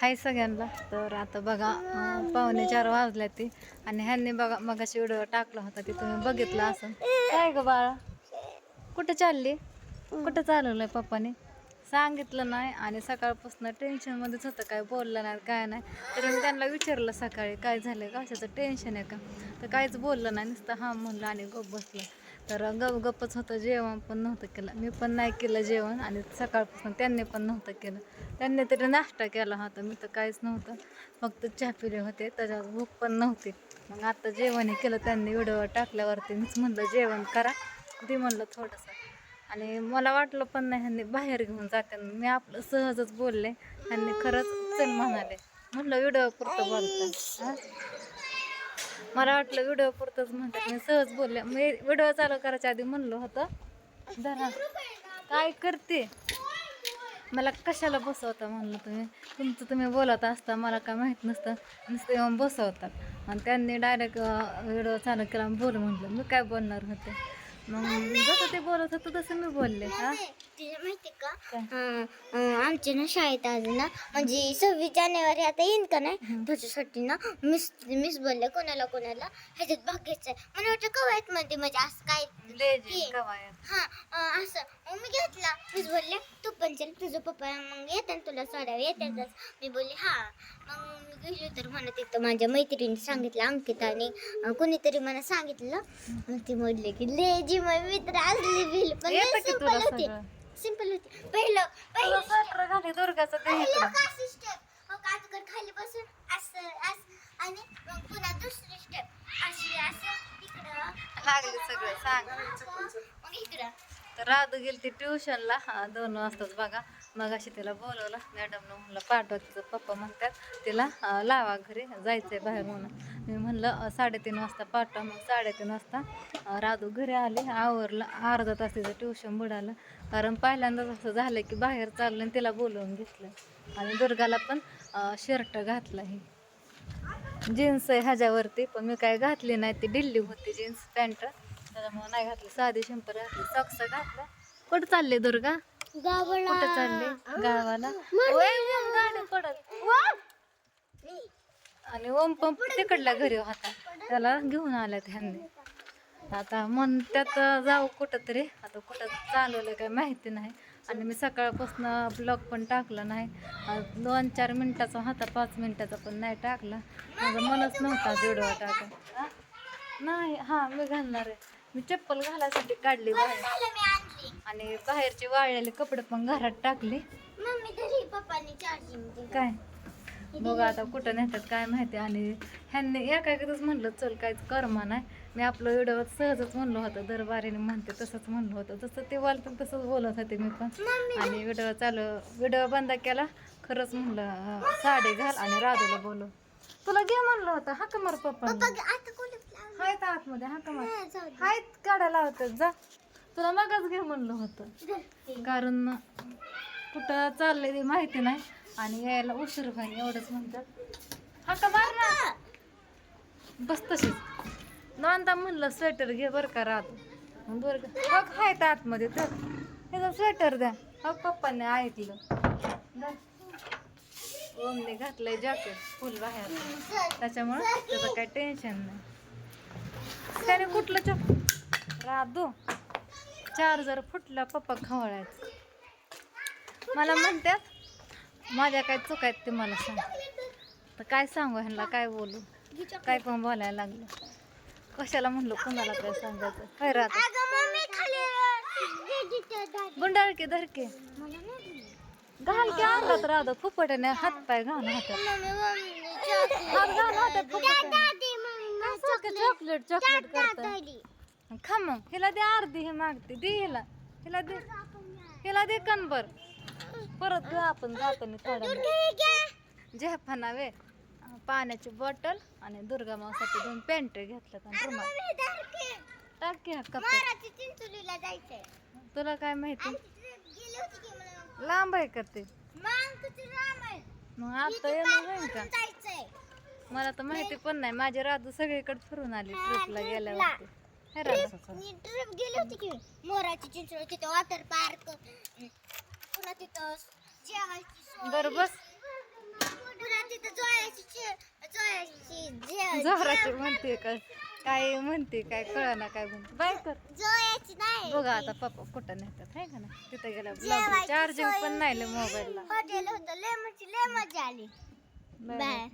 हाय सगळ्यांना. तर आता बघा पावणे चार वाजल्या ती. आणि ह्यांनी बघा मगाशी व्हिडिओ टाकला होता ते तुम्ही बघितला असं. काय ग बाळा? कुठं चालली? कुठं चालवलंय पप्पाने? सांगितलं नाही आणि सकाळपासून टेन्शनमध्येच होतं काय बोललं नाही काय नाही. तर मी त्यांना विचारलं सकाळी काय झालं का अशाचं टेन्शन आहे का? तर काहीच बोललं नाही नुसतं हां म्हणलं आणि गप बसलं. तर गप गप्पच होतं जेवण पण नव्हतं केलं. मी पण नाही केलं जेवण आणि सकाळपासून त्यांनी पण नव्हतं केलं. त्यांनी तरी नाश्ता केला होता. मी तर काहीच नव्हतं. फक्त चहा पिले होते. त्याच्यात भूक पण नव्हती. मग आता जेवणही केलं त्यांनी. व्हिडिओ टाकल्यावरती मीच म्हणलं जेवण करा. दे म्हणलं थोडंसं. आणि मला वाटलं पण नाही ह्यांनी बाहेर घेऊन जाते. मी आपलं सहजच बोलले. ह्यांनी खरंच चल म्हणाले. म्हटलं व्हिडिओ पुरतं बोलतं हां? मला वाटलं व्हिडिओ पुरतंच म्हणतात. मी सहज बोलले. मी व्हिडिओ चालू करायच्या आधी म्हणलं होतं जरा काय करते? मला कशाला बसवता? म्हणलं तुम्ही. तुमचं तुम्ही बोलत असता मला काय माहीत नसतं. नुसतं येऊन बसवतात. आणि त्यांनी डायरेक्ट व्हिडिओ चालू केला बोल म्हटलं मी काय बोलणार होते? मग जसं ते बोलत होतं तसं मी बोलले हा तुला माहिती का? काय? अं, अं, आमच्या ना शाळेत आज ना म्हणजे सव्वीस जानेवारी आता येईन का नाही. त्याच्यासाठी ना मिस मिस बोलले कोणाला कोणाला? ह्याच्यात भाग घ्यायचा आहे मला वाटतं कवायत मध्ये म्हणजे असं काय? लेझिम कवायत हा अं, असं. मग मी घेतला. मीच बोलले तू पण चल तुझं पप्पा मग येते ना तुला सोडावं येतातच. मी बोलले हा. मग मी गेलो तर मला तिथं माझ्या मैत्रिणी सांगितलं अंकिताने अं, कोणीतरी मला सांगितलं. मग ती म्हटले की लेजी मग मित्र असली बिल पण येतं की सिंपल तुला होती. सगळं? सिंपल होती. पहिलं तुला पहिलं स्वेटर घाली दुर्गाचं ते पहिलं इकडं. का स्टेप मग कातकर खाली बसून असं असं आणि मग पुन्हा दुसरी स्टेप अशी असं इकडं. लागले सगळं सांग. मग इकडं. तर राधू गेली ती ट्युशनला. हा, दोन वाजताच बघा. मग अशी तिला बोलवलं. मॅडमनं म्हणलं पाठवा तिचं पप्पा म्हणतात तिला अं, लावा घरी जायचंय बाहेर म्हणून. मी म्हणलं साडेतीन वाजता पाठवा. मग साडेतीन वाजता राधू घरी आले. आवरलं. अर्धा तास तिचं ट्युशन बुडालं. कारण पहिल्यांदाच असं झालं की बाहेर चाललं आणि तिला बोलवून घेतलं. आणि दुर्गाला पण शर्ट घातला हे. जीन्स आहे ह्याच्यावरती पण मी काय घातली नाही. ती ढिल्ली होती जीन्स पॅन्ट. त्याच्यामुळे नाही घातली. साधी शंपर घातली. सॉक्स घातला. कुठं चालले दुर्गा? गावाला. कुठं चालले? गावाला. गाडी पडत. आणि ओम पण तिकडल्या घरी होता. त्याला घेऊन आल्यात ह्यांनी. आता मन त्यात जाऊ कुठं तरी आता कुठं चालवलं काय माहिती नाही. आणि मी सकाळपासून ब्लॉग पण टाकला नाही. दोन चार मिनिटाचा होता पाच मिनिटाचा पण नाही टाकला. माझं मनच नव्हता व्हिडिओ टाका? नाही हां मी घालणार आहे. मी चप्पल घालायसाठी काढली बाहेर. आणि बाहेरचे वाळलेले कपडे पण घरात टाकले. काय? बघा आता कुठं नेतात काय माहिती. आणि ह्यांनी एका एकच म्हणलं चल काहीच कर्मा नाही मी आपलं व्हिडिओ सहजच म्हणलं होतं दरबारीने म्हणते तसंच म्हणलं होतं. जसं ते बोलतं तसंच बोलत होते मी पण. आणि व्हिडिओ चालू व्हिडिओ बंद केला खरंच म्हणलं साडी घाल आणि राधूला बोलव. तुला घे म्हणलं होतं हाक मार पप्पा. हायत आतमध्ये हा, दे. हायत काढायला होतं जा. तुला मगच घे म्हणलं होतं. कारण कुठं चाललंय ते माहिती नाही. आणि यायला उशीर होईल एवढंच म्हणतात. हा का मार ना बस तशीच. नंदा म्हणलं स्वेटर घे बरं का रात मग बरं का बघ हाय त्या आतमध्ये तर. ह्याचा स्वेटर द्या. हो पप्पाने ऐकलं. ओमने घातलंय जॅकेट फुल बाहेर. त्याच्यामुळं त्याचं काही टेन्शन नाही. त्याने कुठलं चॉक राधू चार्जर फुटला पप्पा खवळायचं. मला म्हणतात माझ्या काय चुक आहेत ते मला सांग. तर काय सांगू ह्यांना? काय बोलू? काय पण बोलायला लागलं. कशाला म्हणलो? कुणाला काय सांगायचं? काय राहत. गुंडाळके धरके. घाल की अंगात राहतो फुपट्याने हात पाय घाल हातात. हात घाल हातात फुपट्याने. चॉकलेट. चॉकलेट. दा- करतं दादी. खा मग. हिला दे अर्धी हे मागते. दे हिला. हिला दे. हिला दे कणबर परत आपण जाताना आहे. झेपा नव्हे पाण्याची बॉटल आणि दुर्गा मावसाठी दोन पॅन्ट रुमाल. टाक चिंचोलीला जायचंय. तुला काय माहिती? लांब आहे का ते? मग आता इथे येणं पाय होईल का? मला तर माहिती पण नाही. माझी राधू सगळीकडे फिरून आली ट्रिपला गेल्यावरती ट्रिप गेली होती की मोराची तिथे वॉटर पार्क पुन्हा तिथं जेवायची सोय. बरं बस जे- जोराची म्हणते काय काय म्हणते काय कळना काय म्हणते? बाय कर. जोयाची नाही. बघा आता पप्पा कुठं नेतात आहे का ना तिथं गेला जेवायची चार्जिंग सोय. पण नाही मोबाईलला हॉटेल होतं लय म्हणजे लय मजा आली. बाय.